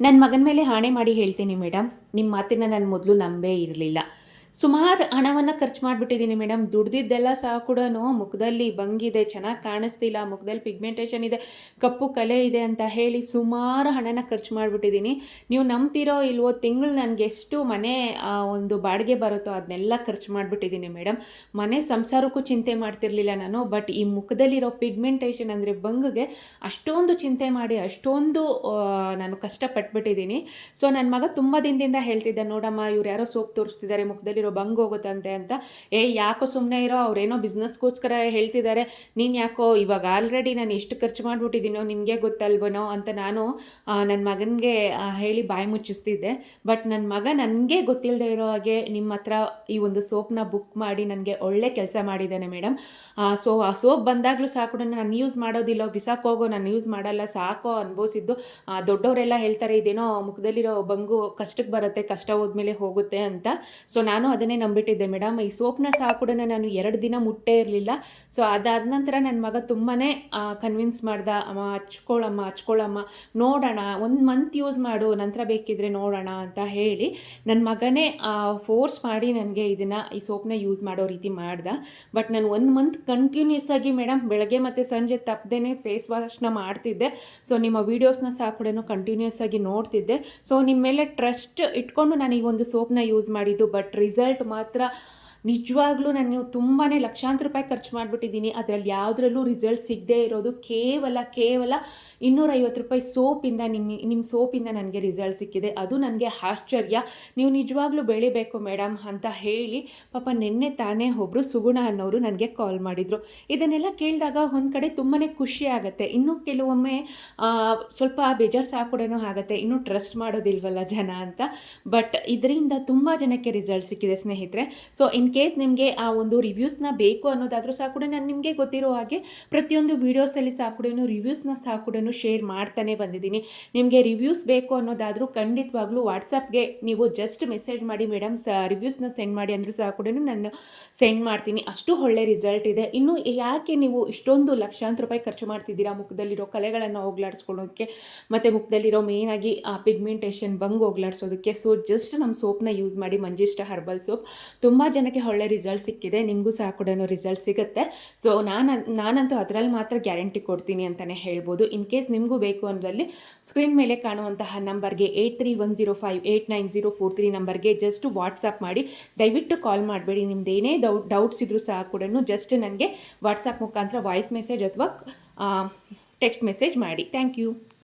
ನನ್ನ ಮಗನ ಮೇಲೆ ಹಾಣೆ ಮಾಡಿ ಹೇಳ್ತೀನಿ ಮೇಡಮ್. ನಿಮ್ಮ ಮಾತಿನ ನಾನು ಮೊದಲು ನಂಬೇ ಇರಲಿಲ್ಲ. ಸುಮಾರು ಹಣವನ್ನು ಖರ್ಚು ಮಾಡಿಬಿಟ್ಟಿದ್ದೀನಿ ಮೇಡಮ್. ದುಡ್ದಿದ್ದೆಲ್ಲ ಸಹ ಕೂಡ ಮುಖದಲ್ಲಿ ಬಂಗಿದೆ, ಚೆನ್ನಾಗಿ ಕಾಣಿಸ್ತಿಲ್ಲ, ಮುಖದಲ್ಲಿ ಪಿಗ್ಮೆಂಟೇಷನ್ ಇದೆ, ಕಪ್ಪು ಕಲೆ ಇದೆ ಅಂತ ಹೇಳಿ ಸುಮಾರು ಹಣನ ಖರ್ಚು ಮಾಡಿಬಿಟ್ಟಿದ್ದೀನಿ ನೀವು ನಂಬ್ತಿರೋ ಇಲ್ವೋ ತಿಂಗಳು ನನಗೆ ಎಷ್ಟು ಮನೆ ಒಂದು ಬಾಡಿಗೆ ಬರುತ್ತೋ ಅದನ್ನೆಲ್ಲ ಖರ್ಚು ಮಾಡಿಬಿಟ್ಟಿದ್ದೀನಿ ಮೇಡಮ್. ಮನೆ ಸಂಸಾರಕ್ಕೂ ಚಿಂತೆ ಮಾಡ್ತಿರ್ಲಿಲ್ಲ ನಾನು, ಬಟ್ ಈ ಮುಖದಲ್ಲಿರೋ ಪಿಗ್ಮೆಂಟೇಷನ್ ಅಂದರೆ ಬಂಗಿಗೆ ಅಷ್ಟೊಂದು ಚಿಂತೆ ಮಾಡಿ, ಅಷ್ಟೊಂದು ನಾನು ಕಷ್ಟಪಟ್ಬಿಟ್ಟಿದ್ದೀನಿ ಸೊ ನನ್ನ ಮಗ ತುಂಬ ದಿನದಿಂದ ಹೇಳ್ತಿದ್ದೆ, ನೋಡಮ್ಮ, ಇವ್ರು ಯಾರೋ ಸೋಪ್ ತೋರಿಸ್ತಿದ್ದಾರೆ ಮುಖದಲ್ಲಿರೋ ಬಂಗ್ ಹೋಗುತ್ತಂತೆ ಅಂತ. ಏ, ಯಾಕೋ ಸುಮ್ಮನೆ ಇರೋ, ಅವ್ರೇನೋ ಬಿಸ್ನೆಸ್ಗೋಸ್ಕರ ಹೇಳ್ತಿದ್ದಾರೆ ನೀನು ಯಾಕೋ ಇವಾಗ ಆಲ್ರೆಡಿ ನಾನು ಎಷ್ಟು ಖರ್ಚು ಮಾಡಿಬಿಟ್ಟಿದ್ದೀನೋ ನಿನಗೆ ಗೊತ್ತಲ್ವನೋ ಅಂತ ನಾನು ನನ್ನ ಮಗನಿಗೆ ಹೇಳಿ ಬಾಯಿ ಮುಚ್ಚಿಸ್ತಿದ್ದೆ. ಬಟ್ ನನ್ನ ಮಗ ನನಗೆ ಗೊತ್ತಿಲ್ಲದೆ ಇರೋ ಹಾಗೆ ನಿಮ್ಮ ಹತ್ರ ಈ ಒಂದು ಸೋಪ್ನ ಬುಕ್ ಮಾಡಿ ನನಗೆ ಒಳ್ಳೆ ಕೆಲಸ ಮಾಡಿದ್ದಾನೆ ಮೇಡಮ್ ಸೊ ಆ ಸೋಪ್ ಬಂದಾಗಲೂ ಸಾಕು ನಾನು ಯೂಸ್ ಮಾಡೋದಿಲ್ಲ ಬಿಸಾಕೋಗೋ ನಾನು ಯೂಸ್ ಮಾಡಲ್ಲ, ಸಾಕೋ ಅನ್ಭವಿಸಿದ್ದು. ದೊಡ್ಡವರೆಲ್ಲ ಹೇಳ್ತಾರೆ, ಇದೇನೋ ಮುಖದಲ್ಲಿರೋ ಬಂಗು ಕಷ್ಟಕ್ಕೆ ಬರುತ್ತೆ, ಕಷ್ಟ ಹೋದ್ಮೇಲೆ ಹೋಗುತ್ತೆ ಅಂತ. ಸೊ ನಾನು ಅದನ್ನೇ ನಂಬಿಟ್ಟಿದ್ದೆ ಮೇಡಮ್. ಈ ಸೋಪ್ನ ಸಹ ಕೂಡ ನಾನು ಎರಡು ದಿನ ಮುಟ್ಟೇ ಇರಲಿಲ್ಲ. ಸೊ ಅದಾದ ನಂತರ ನನ್ನ ಮಗ ತುಂಬಾ ಕನ್ವಿನ್ಸ್ ಮಾಡ್ದ, ಅಮ್ಮ ಹಚ್ಕೊಳ್ಳಮ್ಮ ಹಚ್ಕೊಳ್ಳಮ್ಮ ನೋಡೋಣ, ಒಂದು ಮಂತ್ ಯೂಸ್ ಮಾಡು, ನಂತರ ಬೇಕಿದ್ರೆ ನೋಡೋಣ ಅಂತ ಹೇಳಿ ನನ್ನ ಮಗನೇ ಫೋರ್ಸ್ ಮಾಡಿ ನನಗೆ ಇದನ್ನು, ಈ ಸೋಪ್ನ ಯೂಸ್ ಮಾಡೋ ರೀತಿ ಮಾಡ್ದ. ಬಟ್ ನಾನು ಒಂದು ಮಂತ್ ಕಂಟಿನ್ಯೂಸ್ ಆಗಿ ಮೇಡಮ್, ಬೆಳಗ್ಗೆ ಮತ್ತು ಸಂಜೆ ತಪ್ಪದೇ ಫೇಸ್ ವಾಶ್ನ ಮಾಡ್ತಿದ್ದೆ. ಸೊ ನಿಮ್ಮ ವೀಡಿಯೋಸ್ನ ಸಹ ಕೂಡ ಕಂಟಿನ್ಯೂಸ್ ಆಗಿ ನೋಡ್ತಿದ್ದೆ. ಸೊ ನಿಮ್ಮ ಮೇಲೆ ಟ್ರಸ್ಟ್ ಇಟ್ಕೊಂಡು ನಾನು ಈ ಒಂದು ಸೋಪ್ನ ಯೂಸ್ ಮಾಡಿದ್ದು ಬಟ್ ರಿಸಲ್ಟ್ ಮಾತ್ರ ನಿಜವಾಗ್ಲೂ ನಾನು ನೀವು ತುಂಬಾ ಲಕ್ಷಾಂತರ ರೂಪಾಯಿ ಖರ್ಚು ಮಾಡಿಬಿಟ್ಟಿದ್ದೀನಿ. ಅದರಲ್ಲಿ ಯಾವುದ್ರಲ್ಲೂ ರಿಸಲ್ಟ್ ಸಿಗದೇ ಇರೋದು ಕೇವಲ ಕೇವಲ ಇನ್ನೂರೈವತ್ತು ರೂಪಾಯಿ ಸೋಪಿಂದ ನಿಮ್ಮ ನಿಮ್ಮ ಸೋಪಿಂದ ನನಗೆ ರಿಸಲ್ಟ್ ಸಿಕ್ಕಿದೆ. ಅದು ನನಗೆ ಆಶ್ಚರ್ಯ. ನೀವು ನಿಜವಾಗ್ಲೂ ಬೆಳಿಬೇಕು ಮೇಡಮ್ ಅಂತ ಹೇಳಿ ಪಾಪ ನಿನ್ನೆ ತಾನೇ ಒಬ್ಬರು ಸುಗುಣ ಅನ್ನೋರು ನನಗೆ ಕಾಲ್ ಮಾಡಿದರು. ಇದನ್ನೆಲ್ಲ ಕೇಳಿದಾಗ ಒಂದು ಕಡೆ ತುಂಬಾ ಖುಷಿ ಆಗುತ್ತೆ. ಇನ್ನು ಕೆಲವೊಮ್ಮೆ ಸ್ವಲ್ಪ ಬೇಜಾರು ಸಹ ಕೂಡ ಆಗುತ್ತೆ. ಇನ್ನೂ ಟ್ರಸ್ಟ್ ಮಾಡೋದಿಲ್ವಲ್ಲ ಜನ ಅಂತ. ಬಟ್ ಇದರಿಂದ ತುಂಬ ಜನಕ್ಕೆ ರಿಸಲ್ಟ್ ಸಿಕ್ಕಿದೆ ಸ್ನೇಹಿತರೆ. ಸೊ ಇನ್ ಕೇಸ್ ನಿಮಗೆ ಆ ಒಂದು ರಿವ್ಯೂಸ್ನ ಬೇಕು ಅನ್ನೋದಾದರೂ ಸಹ ಕೂಡ ನಾನು ನಿಮಗೆ ಗೊತ್ತಿರೋ ಹಾಗೆ ಪ್ರತಿಯೊಂದು ವೀಡಿಯೋಸಲ್ಲಿ ಸಹ ಕೂಡ ರಿವ್ಯೂಸ್ನ ಸಹ ಕೂಡ ಶೇರ್ ಮಾಡ್ತಾನೆ ಬಂದಿದ್ದೀನಿ. ನಿಮಗೆ ರಿವ್ಯೂಸ್ ಬೇಕು ಅನ್ನೋದಾದರೂ ಖಂಡಿತವಾಗ್ಲೂ ವಾಟ್ಸಪ್ಗೆ ನೀವು ಜಸ್ಟ್ ಮೆಸೇಜ್ ಮಾಡಿ ಮೇಡಮ್ ಸ ರಿವ್ಯೂಸ್ನ ಸೆಂಡ್ ಮಾಡಿ ಅಂದರೂ ಸಹ ಕೂಡ ನಾನು ಸೆಂಡ್ ಮಾಡ್ತೀನಿ. ಅಷ್ಟು ಒಳ್ಳೆ ರಿಸಲ್ಟ್ ಇದೆ. ಇನ್ನು ಯಾಕೆ ನೀವು ಇಷ್ಟೊಂದು ಲಕ್ಷಾಂತರ ರೂಪಾಯಿ ಖರ್ಚು ಮಾಡ್ತಿದ್ದೀರಾ? ಮುಖದಲ್ಲಿರೋ ಕಲೆಗಳನ್ನು ಹೋಗ್ಲಾಡಿಸ್ಕೊಳ್ಳೋಕ್ಕೆ ಮತ್ತು ಮುಖದಲ್ಲಿರೋ ಆಗಿ ಆ ಪಿಗ್ಮೆಂಟೇಷನ್ ಬಂಗ್ ಹೋಗ್ಲಾಡಿಸೋದಕ್ಕೆ. ಸೊ ಜಸ್ಟ್ ನಮ್ಮ ಸೋಪ್ನ ಯೂಸ್ ಮಾಡಿ ಮಂಜಿಷ್ಟ ಹರ್ಬಲ್ ಸೋಪ್ ತುಂಬ ಜನಕ್ಕೆ ಒಳ್ಳೆ ರಿಸಲ್ಟ್ ಸಿಕ್ಕಿದೆ, ನಿಮಗೂ ಸಹ ಕೂಡ ರಿಸಲ್ಟ್ ಸಿಗುತ್ತೆ. ಸೊ ನಾನು, ನಾನಂತೂ ಅದರಲ್ಲಿ ಮಾತ್ರ ಗ್ಯಾರಂಟಿ ಕೊಡ್ತೀನಿ ಅಂತಲೇ ಹೇಳ್ಬೋದು. ಇನ್ ಕೇಸ್ ನಿಮಗೂ ಬೇಕು ಅಂದರಲ್ಲಿ ಸ್ಕ್ರೀನ್ ಮೇಲೆ ಕಾಣುವಂತಹ ನಂಬರ್ಗೆ eight three one zero five eight nine zero four three ನಂಬರ್ಗೆ ಜಸ್ಟ್ ವಾಟ್ಸಪ್ ಮಾಡಿ. ದಯವಿಟ್ಟು ಕಾಲ್ ಮಾಡಬೇಡಿ. ನಿಮ್ದು ಏನೇ ಡೌಟ್ ಡೌಟ್ಸ್ ಇದ್ರೂ ಸಹ ಕೂಡ ಜಸ್ಟ್ ನನಗೆ ವಾಟ್ಸಪ್ ಮುಖಾಂತರ ವಾಯ್ಸ್ ಮೆಸೇಜ್ ಅಥವಾ ಟೆಕ್ಸ್ಟ್ ಮೆಸೇಜ್ ಮಾಡಿ. Thank you